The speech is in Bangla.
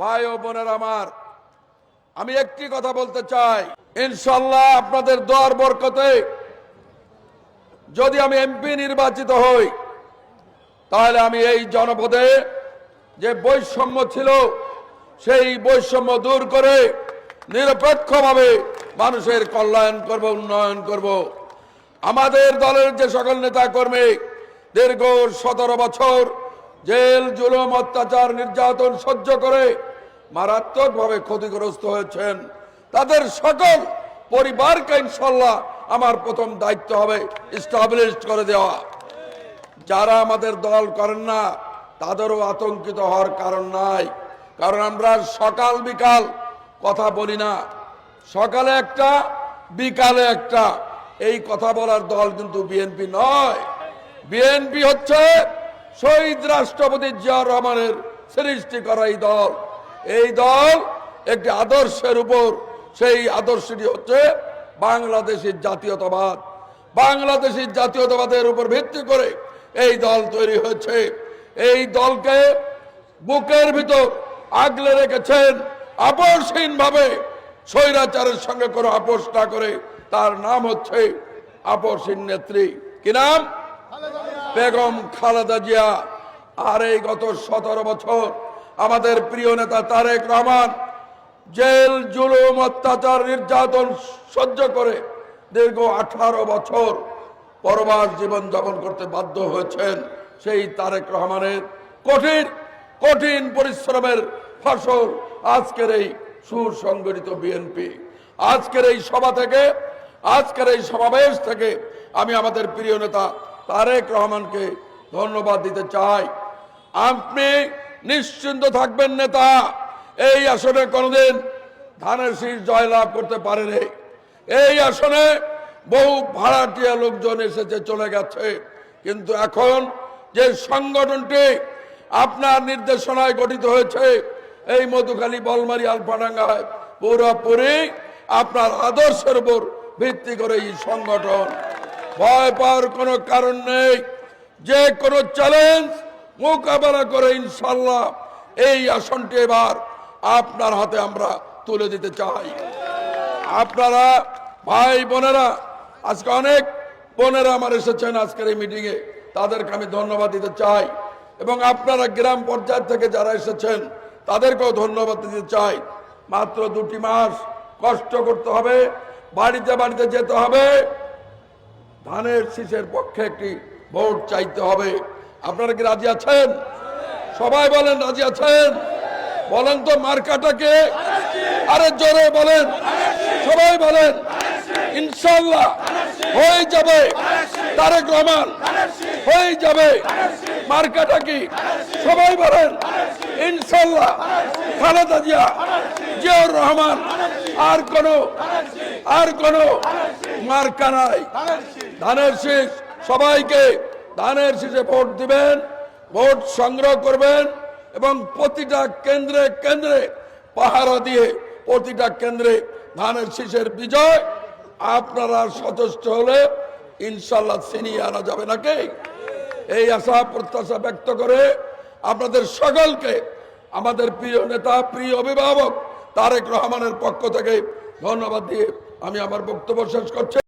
ভাই ও বোনের আমার, আমি একটি কথা বলতে চাই। ইনশাল্লাহ আপনাদের দোয়ার বরকতে যদি আমি এমপি নির্বাচিত হই, তাহলে আমি এই জনপদে যে বৈষম্য ছিল, সেই বৈষম্য দূর করে নিরপেক্ষভাবে মানুষের কল্যাণ করব, উন্নয়ন করব। আমাদের দলের যে সকল নেতা কর্মী দীর্ঘ সতেরো বছর জেল, জুলুম, অত্যাচার, নির্যাতন সহ্য করে মারাত্মকভাবে ক্ষতিগ্রস্ত হয়েছেন। তাদের সকল পরিবারকে ইনশাল্লাহ আমার প্রথম দায়িত্ব হবে করে দেওয়া। যারা আমাদের দল করেন না, তাদেরও আতঙ্কিত হওয়ার কারণ নাই। কারণ আমরা সকাল বিকাল কথা বলি না। সকালে একটা, বিকালে একটা। এই কথা বলার দল কিন্তু বিএনপি নয়। বিএনপি হচ্ছে শহীদ রাষ্ট্রপতি জিয়া রহমানের সৃষ্টি করা এই দল। এই দল একটি আদর্শের উপর সেই আদর্শটি হচ্ছে বাংলাদেশের জাতীয়তাবাদ। বাংলাদেশের জাতীয়তাবাদের উপর ভিত্তি করে এই দল তৈরি হয়েছে। এই দলকে বুকের ভিতর আগলে রেখেছেন আপসহীন ভাবে স্বৈরাচারের সঙ্গে কোনো আপোষ না করে। তার নাম হচ্ছে আপসহীন নেত্রী। কি নাম? বেগম খালেদা জিয়া। আর এই গত সতেরো বছর আমাদের প্রিয় নেতা তারেক রহমান জেল, জুলুম, অত্যাচার, নির্যাতন সহ্য করে দীর্ঘ আঠারো বছর পরবাস জীবন যাপন করতে বাধ্য হয়েছেন সেই তারেক রহমানের কঠিন কঠিন পরিশ্রমের ফসল আজকের এই সুসংগঠিত বিএনপি আজকের এই সভা থেকে, আজকের এই সমাবেশ থেকে আমি আমাদের প্রিয় নেতা তারেক রহমানকে ধন্যবাদ দিতে চাই। আপনি নিশ্চিন্ত থাকবেন, নেতা। এই আসনে কোনোদিন ধানের শীষ জয়লাভ করতে পারেনি। এই আসনে বহু ভাড়াটিয়া লোকজন এসেছে, চলে গেছে। কিন্তু এখন যে সংগঠনটি আপনার নির্দেশনায় গঠিত হয়েছে, এই মধুখালী, বলমারি, আলফাডাঙ্গায়, পুরোপুরি আপনার আদর্শের উপর ভিত্তি করে এই সংগঠন। ভয় পাওয়ার কোনো কারণ নেই। যে কোনো চ্যালেঞ্জ মোকাবেলা করে ইনশাল্লাহ এই আসনটি এবার আপনার হাতে আমরা তুলে দিতে চাই। আপনারা, ভাই বোনেরা, আজকে অনেক বোনেরা আমার এসেছেন আজকের এই মিটিংয়ে তাদেরকে আমি ধন্যবাদ দিতে চাই। এবং আপনারা গ্রাম পর্যায় থেকে যারা এসেছেন, তাদেরকেও ধন্যবাদ দিতে চাই। মাত্র দুটি মাস কষ্ট করতে হবে, বাড়িতে বাড়িতে যেতে হবে। ধানের শীষের পক্ষে একটি ভোট চাইতে হবে। আপনারা কি রাজি আছেন? সবাই বলেন, রাজি আছেন? বলেন তো মার্কাটাকে আরে জোরে বলেন। সবাই বলেন ইনশাল্লাহ হয়ে যাবে। তারেক রহমান হয়ে যাবে। মার্কাটা কি? সবাই বলেন ইনশাল্লাহ খালেদা জিয়া, জিয়াউর রহমান, আর কোন আর কোন মার্কা নাই। ধানের শীষ, সবাইকে ধানের শীষে ভোট দিবেন, ভোট সংগ্রহ করবেন এবং প্রতিটা কেন্দ্রে কেন্দ্রে পাহারা দিয়ে প্রতিটা কেন্দ্রে ধানের শীষের বিজয় আপনারা সচেষ্ট হলে ইনশাল্লাহ ছিনিয়ে আনা যাবে নাকি? এই আশা, প্রত্যাশা ব্যক্ত করে আপনাদের সকলকে আমাদের প্রিয় নেতা, প্রিয় অভিভাবক তারেক রহমানের পক্ষ থেকে ধন্যবাদ দিয়ে আমি আমার বক্তব্য শেষ করছি।